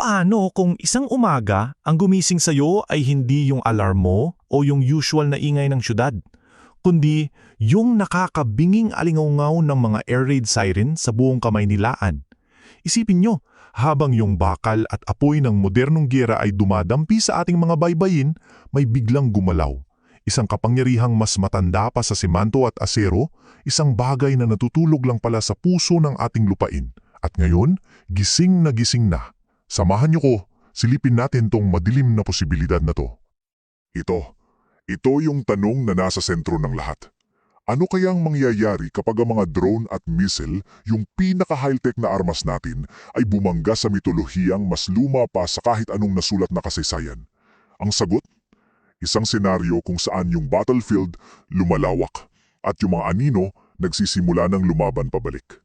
Paano kung isang umaga ang gumising sa'yo ay hindi yung alarm mo o yung usual na ingay ng syudad, kundi yung nakakabinging alingaungaw ng mga air raid siren sa buong kamay nilaan? Isipin nyo, habang yung bakal at apoy ng modernong gera ay dumadampi sa ating mga baybayin, may biglang gumalaw. Isang kapangyarihang mas matanda pa sa simanto at asero, isang bagay na natutulog lang pala sa puso ng ating lupain. At ngayon, gising na gising na. Samahan niyo ko, silipin natin tong madilim na posibilidad na to. Ito, ito yung tanong na nasa sentro ng lahat. Ano kayang mangyayari kapag ang mga drone at missile, yung pinaka-high-tech na armas natin, ay bumangga sa mitolohiyang mas luma pa sa kahit anong nasulat na kasaysayan? Ang sagot? Isang senaryo kung saan yung battlefield lumalawak at yung mga anino nagsisimula ng lumaban pabalik.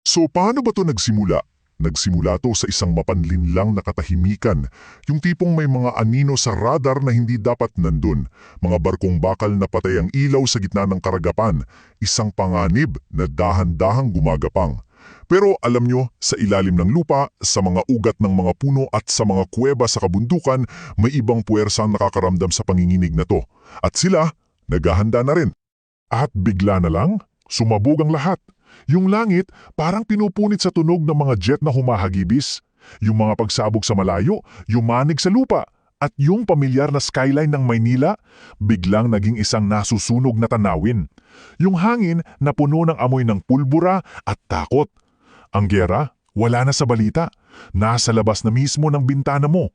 So paano ba to nagsimula? Nagsimula to sa isang mapanlinlang na katahimikan, yung tipong may mga anino sa radar na hindi dapat nandun, mga barkong bakal na patay ang ilaw sa gitna ng karagapan, isang panganib na dahan-dahang gumagapang. Pero alam nyo, sa ilalim ng lupa, sa mga ugat ng mga puno at sa mga kuweba sa kabundukan, may ibang puwersa nakakaramdam sa panginginig na to. At sila, naghahanda na rin. At bigla na lang, sumabog ang lahat. Yung langit parang pinupunit sa tunog ng mga jet na humahagibis. Yung mga pagsabog sa malayo, yung manig sa lupa, at yung pamilyar na skyline ng Maynila, biglang naging isang nasusunog na tanawin. Yung hangin na puno ng amoy ng pulbura at takot. Ang gera, wala na sa balita. Nasa labas na mismo ng bintana mo.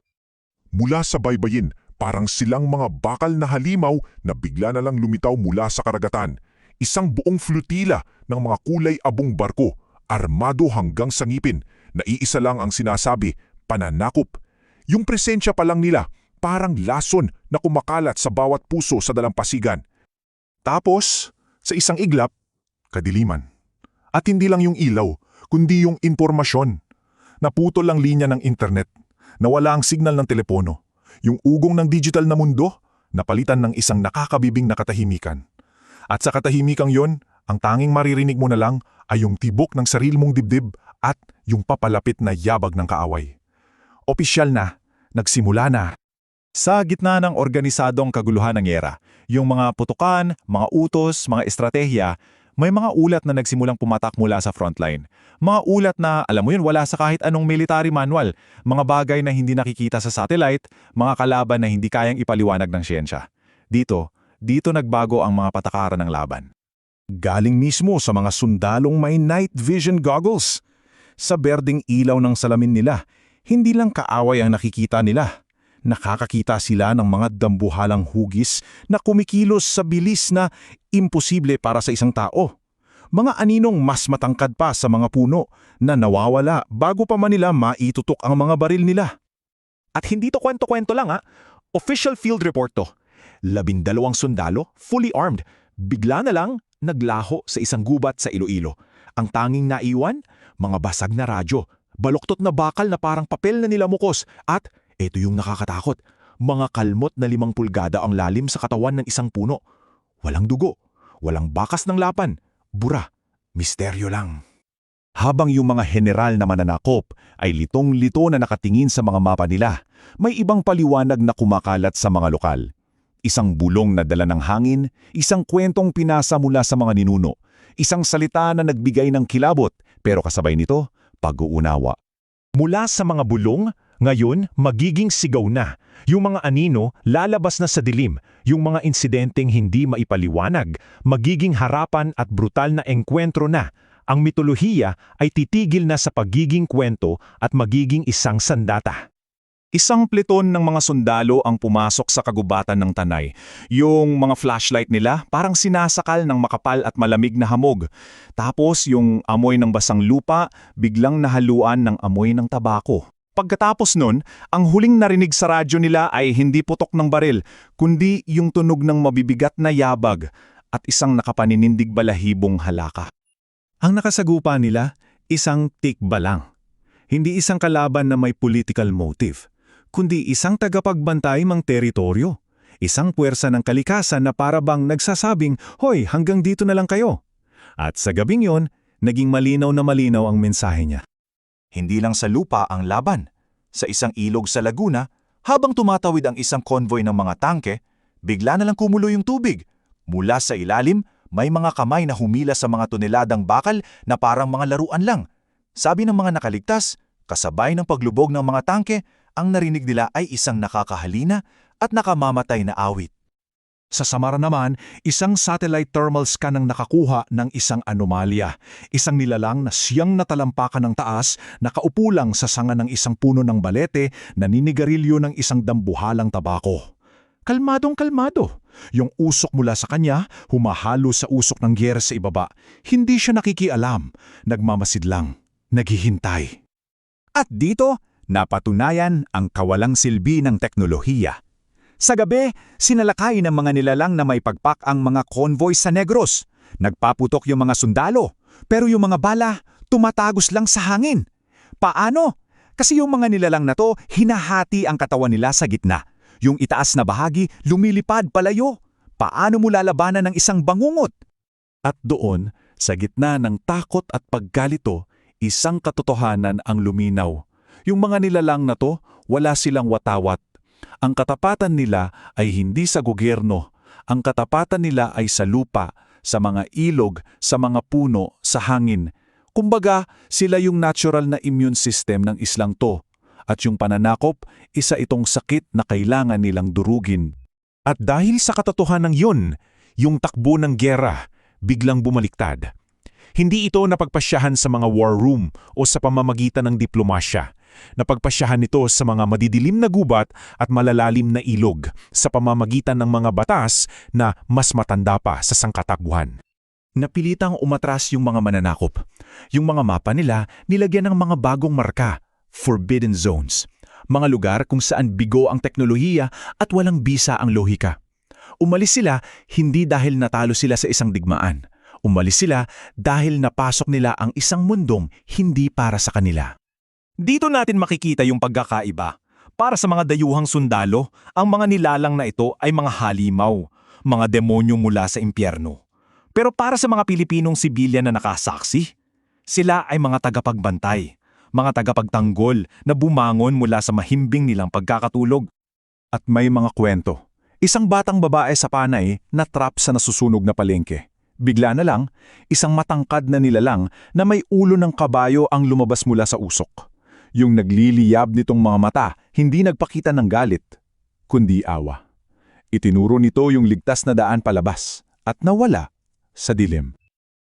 Mula sa baybayin, parang silang mga bakal na halimaw na bigla na lang lumitaw mula sa karagatan isang buong flotila ng mga kulay abong barko, armado hanggang sa ngipin, na iisa lang ang sinasabi, pananakop. Yung presensya pa lang nila, parang lason na kumakalat sa bawat puso sa dalampasigan. Tapos, sa isang iglap, kadiliman. At hindi lang yung ilaw, kundi yung impormasyon. Naputol lang linya ng internet, nawala ang signal ng telepono. Yung ugong ng digital na mundo, napalitan ng isang nakakabibing na katahimikan. At sa katahimikang yon, ang tanging maririnig mo na lang ay yung tibok ng sarili mong dibdib at yung papalapit na yabag ng kaaway. Opisyal na, nagsimula na. Sa gitna ng organisadong kaguluhan ng era, yung mga putukan, mga utos, mga estratehiya, may mga ulat na nagsimulang pumatak mula sa frontline. Mga ulat na, alam mo yun, wala sa kahit anong military manual. Mga bagay na hindi nakikita sa satellite, mga kalaban na hindi kayang ipaliwanag ng siyensya. Dito, dito nagbago ang mga patakaran ng laban. Galing mismo sa mga sundalong may night vision goggles. Sa berding ilaw ng salamin nila, hindi lang kaaway ang nakikita nila. Nakakakita sila ng mga dambuhalang hugis na kumikilos sa bilis na imposible para sa isang tao. Mga aninong mas matangkad pa sa mga puno na nawawala bago pa man nila maitutok ang mga baril nila. At hindi to kwento-kwento lang ha, official field report to labindalawang sundalo, fully armed, bigla na lang naglaho sa isang gubat sa Iloilo. Ang tanging naiwan, mga basag na radyo, baloktot na bakal na parang papel na nilamukos at, ito yung nakakatakot, mga kalmot na limang pulgada ang lalim sa katawan ng isang puno. Walang dugo, walang bakas ng lapan, bura, misteryo lang. Habang yung mga general na mananakop ay litong-lito na nakatingin sa mga mapa nila, may ibang paliwanag na kumakalat sa mga lokal. Isang bulong na dala ng hangin, isang kwentong pinasa mula sa mga ninuno, isang salita na nagbigay ng kilabot, pero kasabay nito, pag-uunawa. Mula sa mga bulong, ngayon magiging sigaw na. Yung mga anino lalabas na sa dilim, yung mga insidenteng hindi maipaliwanag, magiging harapan at brutal na engkwentro na. Ang mitolohiya ay titigil na sa pagiging kwento at magiging isang sandata. Isang pleton ng mga sundalo ang pumasok sa kagubatan ng tanay. Yung mga flashlight nila parang sinasakal ng makapal at malamig na hamog. Tapos yung amoy ng basang lupa biglang nahaluan ng amoy ng tabako. Pagkatapos nun, ang huling narinig sa radyo nila ay hindi putok ng baril, kundi yung tunog ng mabibigat na yabag at isang nakapaninindig balahibong halaka. Ang nakasagupa nila, isang tikba lang. Hindi isang kalaban na may political motive kundi isang tagapagbantay mang teritoryo. Isang puwersa ng kalikasan na parabang nagsasabing, Hoy, hanggang dito na lang kayo. At sa gabing yon, naging malinaw na malinaw ang mensahe niya. Hindi lang sa lupa ang laban. sa isang ilog sa Laguna, habang tumatawid ang isang convoy ng mga tangke, bigla na lang kumulo yung tubig. Mula sa ilalim, may mga kamay na humila sa mga toneladang bakal na parang mga laruan lang. Sabi ng mga nakaligtas, kasabay ng paglubog ng mga tangke, ang narinig nila ay isang nakakahalina at nakamamatay na awit. Sa Samara naman, isang satellite thermal scan ang nakakuha ng isang anomalya. Isang nilalang na siyang natalampakan ng taas, nakaupo lang sa sanga ng isang puno ng balete, naninigarilyo ng isang dambuhalang tabako. Kalmadong kalmado. Yung usok mula sa kanya, humahalo sa usok ng gyera sa ibaba. Hindi siya nakikialam, nagmamasid lang, naghihintay. At dito, napatunayan ang kawalang silbi ng teknolohiya. Sa gabi, sinalakay ng mga nilalang na may pagpak ang mga convoy sa Negros. Nagpaputok yung mga sundalo, pero yung mga bala tumatagos lang sa hangin. Paano? Kasi yung mga nilalang na to, hinahati ang katawan nila sa gitna. Yung itaas na bahagi, lumilipad palayo. Paano mo lalabanan ng isang bangungot? At doon, sa gitna ng takot at paggalito, isang katotohanan ang luminaw. Yung mga nilalang na to, wala silang watawat. Ang katapatan nila ay hindi sa gobyerno. Ang katapatan nila ay sa lupa, sa mga ilog, sa mga puno, sa hangin. Kumbaga, sila yung natural na immune system ng islang to. At yung pananakop, isa itong sakit na kailangan nilang durugin. At dahil sa katotohanan yun, yung takbo ng gyera biglang bumaliktad. Hindi ito napagpasyahan sa mga war room o sa pamamagitan ng diplomasya. Napagpasyahan ito sa mga madidilim na gubat at malalalim na ilog sa pamamagitan ng mga batas na mas matanda pa sa sangkatagbuhan. Napilitang umatras yung mga mananakop. Yung mga mapa nila nilagyan ng mga bagong marka, forbidden zones. Mga lugar kung saan bigo ang teknolohiya at walang bisa ang lohika. Umalis sila hindi dahil natalo sila sa isang digmaan. Umalis sila dahil napasok nila ang isang mundong hindi para sa kanila. Dito natin makikita yung pagkakaiba. Para sa mga dayuhang sundalo, ang mga nilalang na ito ay mga halimaw, mga demonyo mula sa impyerno. Pero para sa mga Pilipinong sibilyan na nakasaksi, sila ay mga tagapagbantay, mga tagapagtanggol na bumangon mula sa mahimbing nilang pagkakatulog. At may mga kwento. Isang batang babae sa panay na trap sa nasusunog na palengke. Bigla na lang, isang matangkad na nilalang na may ulo ng kabayo ang lumabas mula sa usok. Yung nagliliyab nitong mga mata, hindi nagpakita ng galit, kundi awa. Itinuro nito yung ligtas na daan palabas at nawala sa dilim.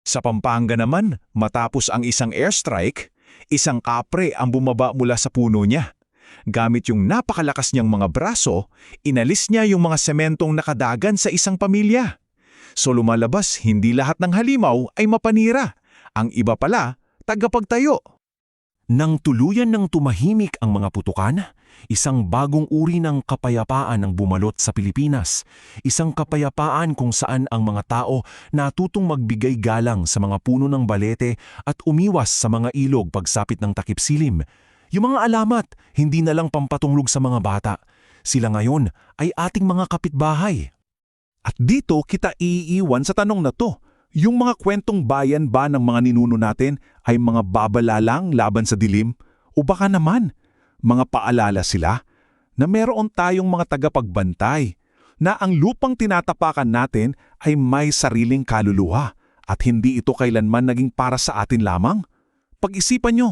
Sa Pampanga naman, matapos ang isang airstrike, isang kapre ang bumaba mula sa puno niya. Gamit yung napakalakas niyang mga braso, inalis niya yung mga sementong nakadagan sa isang pamilya. So lumalabas, hindi lahat ng halimaw ay mapanira. Ang iba pala, tagapagtayo. Nang tuluyan ng tumahimik ang mga putukan, isang bagong uri ng kapayapaan ang bumalot sa Pilipinas. Isang kapayapaan kung saan ang mga tao natutong magbigay galang sa mga puno ng balete at umiwas sa mga ilog pagsapit ng takip silim. Yung mga alamat, hindi na lang pampatunglog sa mga bata. Sila ngayon ay ating mga kapitbahay. At dito kita iiwan sa tanong na to. Yung mga kwentong bayan ba ng mga ninuno natin ay mga babala lang laban sa dilim? O baka naman, mga paalala sila na meron tayong mga tagapagbantay na ang lupang tinatapakan natin ay may sariling kaluluwa at hindi ito kailanman naging para sa atin lamang? Pag-isipan nyo.